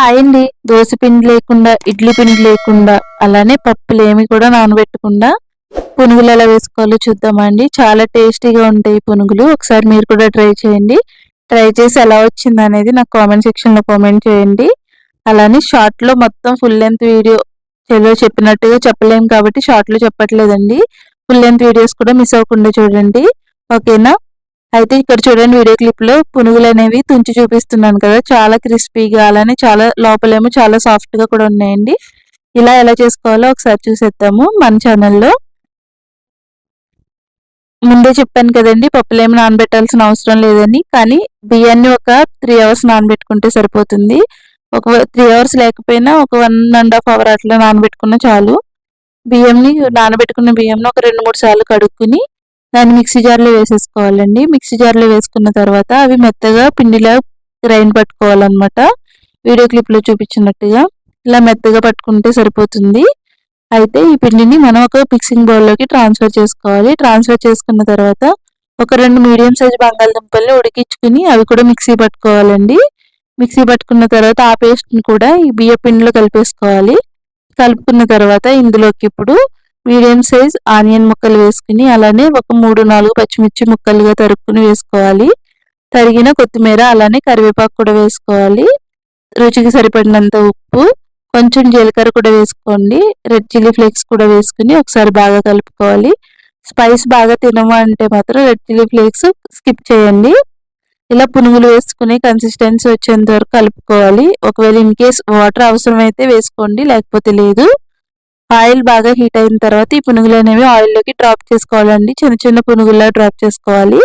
Hi అండి దోశ పిండి లేకుండా ఇడ్లీ పిండి లేకుండా అలానే పప్పులు ఏమి కూడా నానబెట్టకుండా పునుగులు ఎలా వేసుకోవాలో చూద్దామండి. చాలా టేస్టీగా ఉంటాయి పునుగులు. ఒకసారి మీరు కూడా ట్రై చేయండి. ట్రై చేసి ఎలా వచ్చింది అనేది నాకు కామెంట్ సెక్షన్లో కామెంట్ చేయండి. అలానే షార్ట్లో మొత్తం ఫుల్ లెంత్ వీడియో చెలో చెప్పినట్టుగా చెప్పలేము కాబట్టి షార్ట్లో చెప్పట్లేదండి. ఫుల్ లెంత్ వీడియోస్ కూడా మిస్ అవ్వకుండా చూడండి. ఓకేనా? అయితే ఇక్కడ చూడండి వీడియో క్లిప్లో పునుగులు అనేవి తుంచి చూపిస్తున్నాను కదా. చాలా క్రిస్పీగా అలానే చాలా లోపలేమో చాలా సాఫ్ట్గా కూడా ఉన్నాయండి. ఇలా ఎలా చేసుకోవాలో ఒకసారి చూసేద్దాము మన ఛానల్లో ముందే చెప్పాను కదండి పప్పులు ఏమి నానబెట్టాల్సిన అవసరం లేదని. కానీ బియ్యాన్ని ఒక త్రీ అవర్స్ నానబెట్టుకుంటే సరిపోతుంది. ఒక త్రీ అవర్స్ లేకపోయినా ఒక వన్ అండ్ హాఫ్ అవర్ అట్లా నానబెట్టుకున్న చాలు. బియ్యంని నానబెట్టుకున్న బియ్యంని ఒక రెండు మూడు సార్లు కడుక్కుని దాన్ని మిక్సీ జార్లో వేసేసుకోవాలండి. మిక్సీ జార్లో వేసుకున్న తర్వాత అవి మెత్తగా పిండిలా గ్రైండ్ పట్టుకోవాలన్నమాట. వీడియో క్లిప్లో చూపించినట్టుగా ఇలా మెత్తగా పట్టుకుంటే సరిపోతుంది. అయితే ఈ పిండిని మనం ఒక మిక్సింగ్ బౌల్లోకి ట్రాన్స్ఫర్ చేసుకోవాలి. ట్రాన్స్ఫర్ చేసుకున్న తర్వాత ఒక రెండు మీడియం సైజ్ బంగాళదుంపల్ని ఉడికించుకుని అవి కూడా మిక్సీ పట్టుకోవాలండి. మిక్సీ పట్టుకున్న తర్వాత ఆ పేస్ట్ని కూడా ఈ బియ్య పిండిలో కలిపేసుకోవాలి. కలుపుకున్న తర్వాత ఇందులోకి ఇప్పుడు మీడియం సైజ్ ఆనియన్ ముక్కలు వేసుకుని అలానే ఒక మూడు నాలుగు పచ్చిమిర్చి ముక్కలుగా తరుక్కుని వేసుకోవాలి. తరిగిన కొత్తిమీర అలానే కరివేపాకు కూడా వేసుకోవాలి. రుచికి సరిపడినంత ఉప్పు కొంచెం జీలకర్ర కూడా వేసుకోండి. రెడ్ చిల్లీ ఫ్లేక్స్ కూడా వేసుకుని ఒకసారి బాగా కలుపుకోవాలి. స్పైస్ బాగా తినము అంటే మాత్రం రెడ్ చిల్లీ ఫ్లేక్స్ స్కిప్ చేయండి. ఇలా పునుగులు వేసుకుని కన్సిస్టెన్సీ వచ్చేంత వరకు కలుపుకోవాలి. ఒకవేళ ఇన్ కేస్ వాటర్ అవసరమైతే వేసుకోండి లేకపోతే లేదు. ఆయిల్ బాగా హీట్ అయిన తర్వాత ఈ పునుగులు అనేవి ఆయిల్లోకి డ్రాప్ చేసుకోవాలండి. చిన్న చిన్న పునుగుల్లా డ్రాప్ చేసుకోవాలి.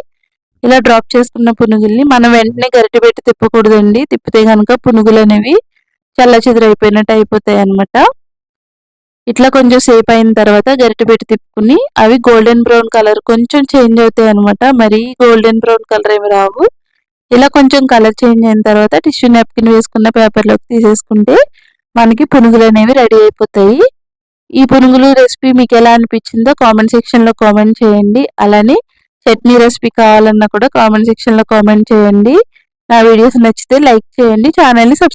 ఇలా డ్రాప్ చేసుకున్న పునుగుల్ని మనం వెంటనే గరిటె పెట్టి తిప్పకూడదండి. తిప్పితే కనుక పునుగులు అనేవి చల్ల చెదిరైపోయినట్టు అయిపోతాయి అనమాట ఇట్లా కొంచెం సేపు అయిన తర్వాత గరిటె పెట్టి తిప్పుకుని అవి గోల్డెన్ బ్రౌన్ కలర్ కొంచెం చేంజ్ అవుతాయి అనమాట మరి గోల్డెన్ బ్రౌన్ కలర్ ఏమి రావు. ఇలా కొంచెం కలర్ చేంజ్ అయిన తర్వాత టిష్యూ నాప్కిన్ వేసుకున్న పేపర్లోకి తీసేసుకుంటే మనకి పునుగులు అనేవి రెడీ అయిపోతాయి. ఈ పునుగులు రెసిపీ మీకు ఎలా అనిపించిందో కామెంట్ సెక్షన్లో కామెంట్ చేయండి. అలానే చట్నీ రెసిపీ కావాలన్నా కూడా కామెంట్ సెక్షన్లో కామెంట్ చేయండి. నా వీడియోస్ నచ్చితే లైక్ చేయండి. ఛానల్ని సబ్స్క్రైబ్